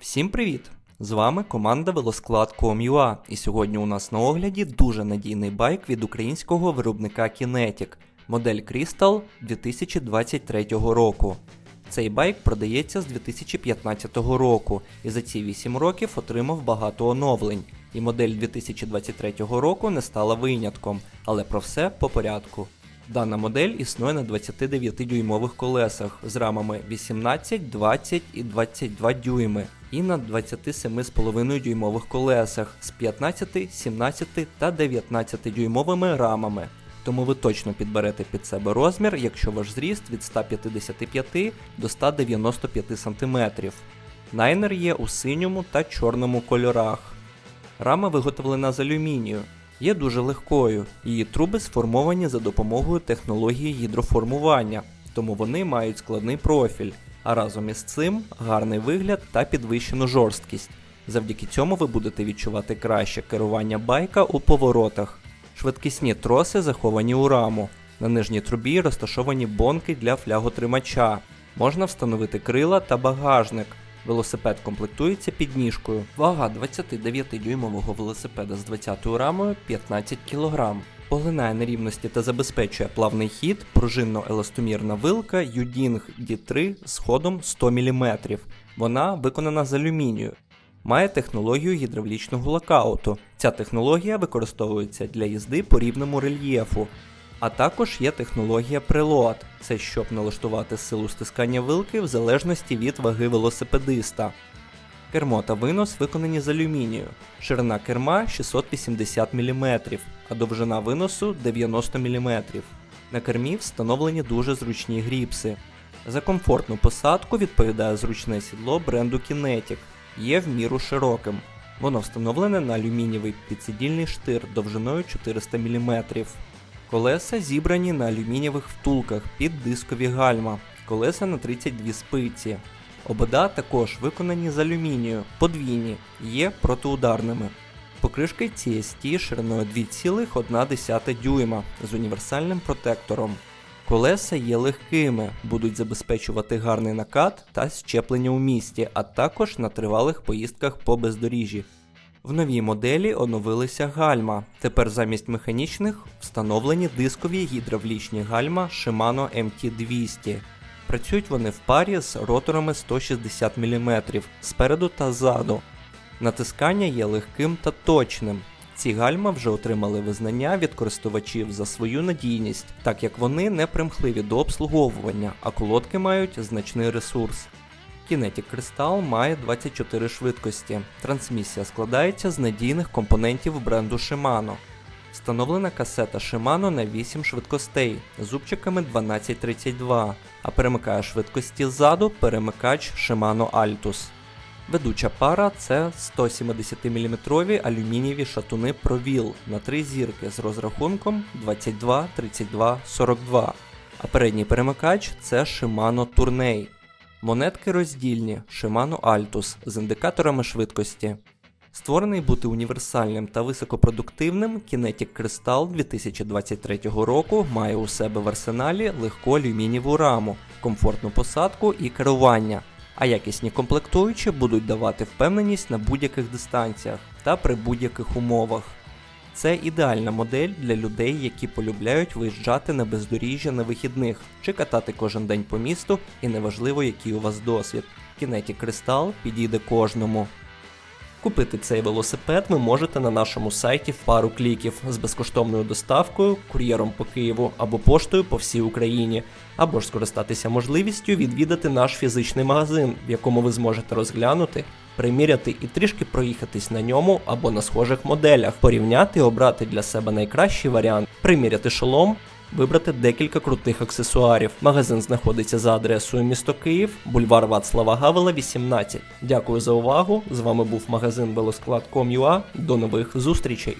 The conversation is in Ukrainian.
Всім привіт! З вами команда Велосклад.com.ua і сьогодні у нас на огляді дуже надійний байк від українського виробника Kinetic, модель Crystal 2023 року. Цей байк продається з 2015 року і за ці 8 років отримав багато оновлень. І модель 2023 року не стала винятком, але про все по порядку. Дана модель існує на 29-дюймових колесах з рамами 18, 20 і 22 дюйми, і на 27,5 дюймових колесах з 15, 17 та 19 дюймовими рамами. Тому ви точно підберете під себе розмір, якщо ваш зріст від 155 до 195 см. Найнер є у синьому та чорному кольорах. Рама виготовлена з алюмінію, є дуже легкою. Її труби сформовані за допомогою технології гідроформування, тому вони мають складний профіль, а разом із цим гарний вигляд та підвищену жорсткість. Завдяки цьому ви будете відчувати краще керування байка у поворотах. Швидкісні троси заховані у раму. На нижній трубі розташовані бонки для фляготримача. Можна встановити крила та багажник. Велосипед комплектується підніжкою. Вага 29-дюймового велосипеда з 20 рамою 15 кг. Поглинає нерівності та забезпечує плавний хід пружинно-еластомірна вилка Uding D3 з ходом 100 мм. Вона виконана з алюмінію. Має технологію гідравлічного локауту. Ця технологія використовується для їзди по рівному рельєфу. А також є технологія прилот. Це щоб налаштувати силу стискання вилки в залежності від ваги велосипедиста. Кермо та винос виконані з алюмінію. Ширина керма 680 мм, а довжина виносу 90 мм. На кермі встановлені дуже зручні гріпси. За комфортну посадку відповідає зручне сідло бренду Kinetic, є в міру широким. Воно встановлене на алюмінієвий підсидільний штир довжиною 400 мм. Колеса зібрані на алюмінієвих втулках під дискові гальма, колеса на 32 спиці. Обода також виконані з алюмінію, подвійні, є протиударними. Покришки CST шириною 2,1 дюйма з універсальним протектором. Колеса є легкими, будуть забезпечувати гарний накат та щеплення у місті, а також на тривалих поїздках по бездоріжжі. В новій моделі оновилися гальма. Тепер замість механічних встановлені дискові гідравлічні гальма Shimano MT200. Працюють вони в парі з роторами 160 мм спереду та ззаду. Натискання є легким та точним. Ці гальма вже отримали визнання від користувачів за свою надійність, так як вони не примхливі до обслуговування, а колодки мають значний ресурс. Kinetic Crystal має 24 швидкості. Трансмісія складається з надійних компонентів бренду Shimano. Встановлена касета Shimano на 8 швидкостей з зубчиками 1232, а перемикає швидкості ззаду перемикач Shimano Altus. Ведуча пара це 170-мм алюмінієві шатуни Провіл на 3 зірки з розрахунком 22, 32, 42. А передній перемикач це Shimano Tourney. Монетки роздільні Shimano Altus з індикаторами швидкості. Створений бути універсальним та високопродуктивним, Kinetic Crystal 2023 року має у себе в арсеналі легку алюмінієву раму, комфортну посадку і керування, а якісні комплектуючі будуть давати впевненість на будь-яких дистанціях та при будь-яких умовах. Це ідеальна модель для людей, які полюбляють виїжджати на бездоріжжя на вихідних чи катати кожен день по місту, і неважливо, який у вас досвід. Kinetic Crystal підійде кожному. Купити цей велосипед ви можете на нашому сайті в пару кліків з безкоштовною доставкою, кур'єром по Києву або поштою по всій Україні, або ж скористатися можливістю відвідати наш фізичний магазин, в якому ви зможете розглянути, приміряти і трішки проїхатись на ньому або на схожих моделях, порівняти і обрати для себе найкращий варіант, приміряти шолом. Вибрати декілька крутих аксесуарів. Магазин знаходиться за адресою місто Київ, бульвар Вацлава Гавела, 18. Дякую за увагу. З вами був магазин Велосклад.com.ua. До нових зустрічей.